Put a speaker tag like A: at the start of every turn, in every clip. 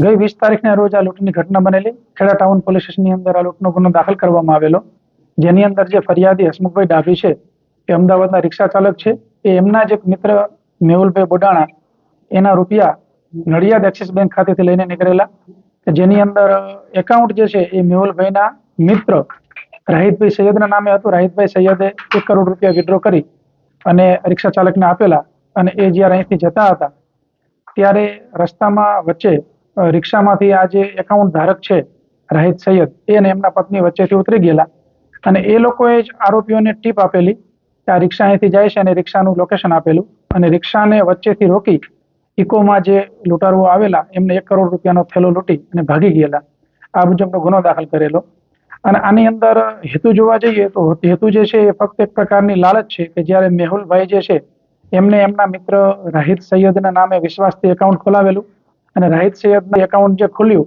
A: ગઈ વીસ તારીખના રોજ આ લૂંટની ઘટના બનેલી. ખેડા ટાઉન પોલીસ સ્ટેશનની અંદર આ લૂંટનો ગુનો દાખલ કરવામાં આવેલો. જેની અંદર જે ફરિયાદી હસમુખભાઈ ડાભી છે, એ અમદાવાદના રિક્ષા ચાલક છે, એ એમના જ મિત્ર મેહુલભાઈ બોડાણા, એના રૂપિયા નડિયાદ એક્સિસ બેંક ખાતેથી લઈને નીકળેલા. જેની અંદર એકાઉન્ટ જે છે, એ મેહુલભાઈના મિત્ર રાહિતભાઈ સૈયદના નામે હતું. રાહિતભાઈ સૈયદે એક કરોડ રૂપિયા વિડ્રો કરી અને રિક્ષા ચાલકને આપેલા અને એ જ્યારે અહીંથી જતા હતા, ત્યારે રસ્તામાં વચ્ચે રિક્ષામાંથી આ જે એકાઉન્ટ ધારક છે, રાહિત સૈયદ, એ અને એમના પત્ની વચ્ચેથી ઉતરી ગયેલા. અને એ લોકોએ જ આરોપીઓને ટીપ આપેલી કે આ રિક્ષા અહીંથી જાય છે અને રિક્ષાનું લોકેશન આપેલું. અને રિક્ષાને વચ્ચેથી રોકી ઇકોમાં જે લૂંટારુઓ આવેલા, એમને એક કરોડ રૂપિયાનો થેલો લૂંટી અને ભાગી ગયેલા. આ મુજબનો ગુનો દાખલ કરેલો. અને આની અંદર હેતુ જોવા જઈએ તો હેતુ જે છે એ ફક્ત એક પ્રકારની લાલચ છે કે જ્યારે મેહુલભાઈ જે છે, એમને એમના મિત્ર રાહિત સૈયદના નામે વિશ્વાસથી એકાઉન્ટ ખોલાવેલું. અને રાહિત સૈયદના એકાઉન્ટ જે ખુલ્યું,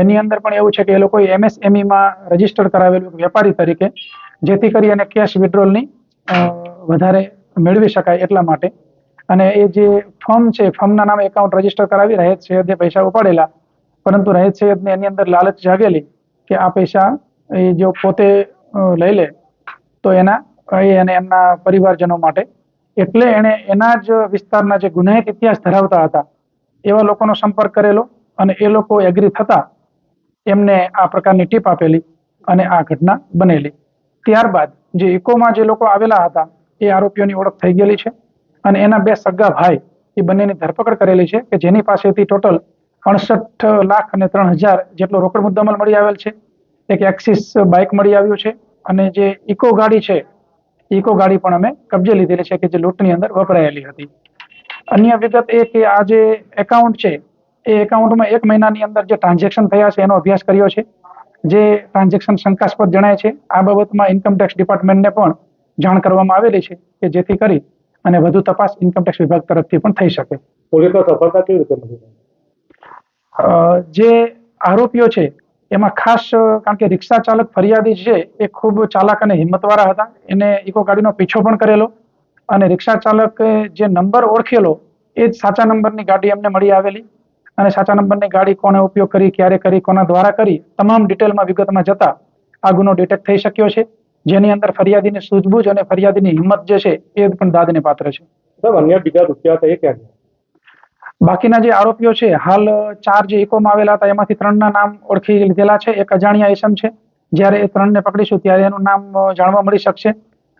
A: એની અંદર પણ એવું છે કે એ લોકોએ MSME માં રજિસ્ટર કરાવેલું વેપારી તરીકે, જેથી કરી અને કેશ વિડ્રોલની વધારે મેળવી શકાય એટલા માટે. અને એ જે ફર્મ છે ફર્મના નામે એકાઉન્ટ રજિસ્ટર કરાવી, રાહિત સૈયદે પૈસા ઉપાડેલા, પરંતુ રાહિત સૈયદને એની અંદર લાલચ જાગેલી કે આ પૈસા એ જો પોતે લઈ લે, તો એના, એ અને એમના પરિવારજનો માટે. એટલે એણે એના જ વિસ્તારના જે ગુનાહિત ઇતિહાસ ધરાવતા હતા એવા લોકોનો સંપર્ક કરેલો અને એ લોકો એગ્રી થતા એમને આ પ્રકારની ટીપ આપેલી અને આ ઘટના બનેલી. ત્યારબાદ જે ઇકોમાં જે લોકો આવેલા હતા, એ આરોપીઓની ઓળખ થઈ ગયેલી છે અને એના બે સગા ભાઈ એ બંનેની ધરપકડ કરેલી છે કે જેની પાસેથી ટોટલ અડસઠ લાખ અને ત્રણ હજાર જેટલો રોકડ મુદ્દામાલ મળી આવેલ છે, એક એક્સિસ બાઇક મળી આવ્યું છે અને જે ઇકો ગાડી છે, ઇકો ગાડી પણ અમે કબજે લીધેલી છે કે જે લૂંટની અંદર વપરાયેલી હતી. અન્ય વિગત એ કે આ જે એકાઉન્ટ છે એ એકાઉન્ટમાં એક મહિનાની અંદર જે ટ્રાન્ઝેક્શન થયા છે એનો અભ્યાસ કર્યો છે. જે ટ્રાન્ઝેક્શન શંકાસ્પદ જણાય છે. આ બાબતમાં ઇન્કમટેક્સ ડિપાર્ટમેન્ટને પણ જાણ કરવામાં આવેલી છે કે જેથી કરી અને વધુ તપાસ ઇન્કમટેક્સ વિભાગ તરફથી પણ થઈ શકે.
B: પોલીસનો સફળતા કેવી રીતે મળી
A: અ, જે આરોપીઓ છે એમાં ખાસ કારણ કે રિક્ષા ચાલક ફરિયાદી છે એ ખૂબ ચાલાક અને હિંમતવાળા હતા. એને ઇકો ગાડીનો પીછો પણ કરેલો. અને રિક્ષા ચાલકે જે નંબર ઓળખેલો એ જ સાચા નંબરની ગાડી એમને મળી આવેલી. અને સાચા નંબરની ગાડી કોને ઉપયોગ કરી ક્યારે કરી કોના દ્વારા કરી તમામ ડિટેલમાં વિગતમાં જતા આ ગુનો ડિટેક્ટ થઈ શક્યો છે. જેની અંદર ફરિયાદીની સૂઝબૂછ અને ફરિયાદીની હિંમત જે છે એ પણ દાદને પાત્ર છે.
B: અન્ય બીજા રૂપિયા હતા એ ક્યાં
A: બાકીના જે આરોપીઓ છે હાલ ચાર જે ઇકોમાં આવેલા હતા એમાંથી ત્રણના નામ ઓળખી લીધેલા છે. એક અજાણ્યા ઇસમ છે. જ્યારે એ ત્રણને પકડીશું ત્યારે એનું નામ જાણવા મળી શકશે.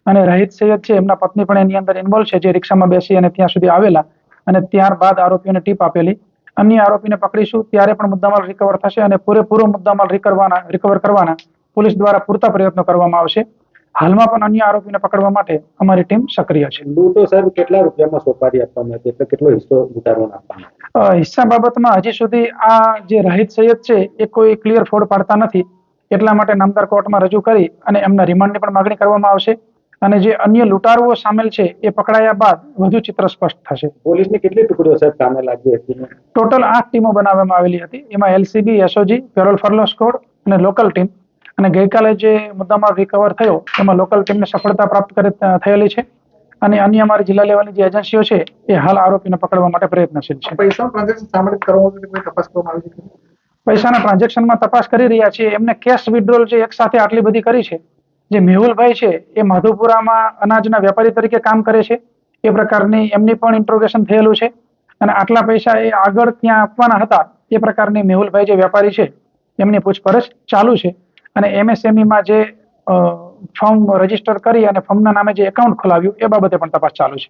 A: અને રહીત સૈયદ છે એમના પત્ની પણ એની અંદર ઇન્વોલ્વ છે જે રિક્ષામાં બેસી અને ત્યાં સુધી આવેલા. અને ત્યારબાદ આરોપીઓને ટીપ આપેલી. અન્ય આરોપીને પકડીશું ત્યારે પણ મુદ્દામાલ રિકવર થશે અને પૂરેપૂરો મુદ્દામાલ રિકવવાના રિકવર કરવાના પોલીસ દ્વારા પૂરતા પ્રયત્નો કરવામાં આવશે. હાલમાં પણ અન્ય આરોપીને પકડવા માટે અમારી ટીમ સક્રિય છે.
B: લૂંટો સાહેબ કેટલા રૂપિયામાં સોપારી આપવામાં હતી એટલે કેટલો હિસ્સો ઉતારવાનો આપવાનો
A: હિસ્સા બાબતમાં હજી સુધી આ જે રાહિત સૈયદ છે એ કોઈ ક્લિયર ફોડ પાડતા નથી. એટલા માટે નામદાર કોર્ટમાં રજૂ કરી અને એમના રિમાન્ડની પણ માગણી કરવામાં આવશે. અને જે અન્ય લૂંટારુઓ સામેલ છે એ પકડાયા બાદ વધુ ચિત્ર સ્પષ્ટ થશે.
B: પોલીસની કેટલી ટુકડીઓ સાહેબ સામે લાગી હતી?
A: ટોટલ આઠ ટીમો બનાવવામાં આવેલી હતી. એમાં LCB SOG parole furlough squad અને લોકલ ટીમ. અને ગઈકાલે જે મુદ્દામાં રિકવર થયો એમાં લોકલ ટીમને સફળતા પ્રાપ્ત કરી થયેલી છે. અને અન્ય અમારી જિલ્લા લેવલની જે એજન્સીઓ છે એ હાલ આરોપીને પકડવા માટે પ્રયત્નશીલ
C: છે.
A: પૈસાના ટ્રાન્ઝેક્શનમાં તપાસ કરી રહ્યા છીએ. એમને કેશ વિડ્રોલ જે એક સાથે આટલી બધી કરી છે જે મેહુલભાઈ છે, એ માધુપુરામાં અનાજના વેપારી તરીકે કામ કરે છે. એ પ્રકારની એમની પણ ઇન્ટ્રોગેશન થયેલું છે. અને આટલા પૈસા એ આગળ ત્યાં આપવાના હતા, એ પ્રકારની મેહુલભાઈ જે વેપારી છે, એમની પૂછપરછ ચાલુ છે. અને એમએસએમઈમાં જે ફોર્મ રજિસ્ટર કરી અને ફોર્મના નામે જે એકાઉન્ટ ખોલાવ્યું, એ બાબતે પણ તપાસ ચાલુ છે.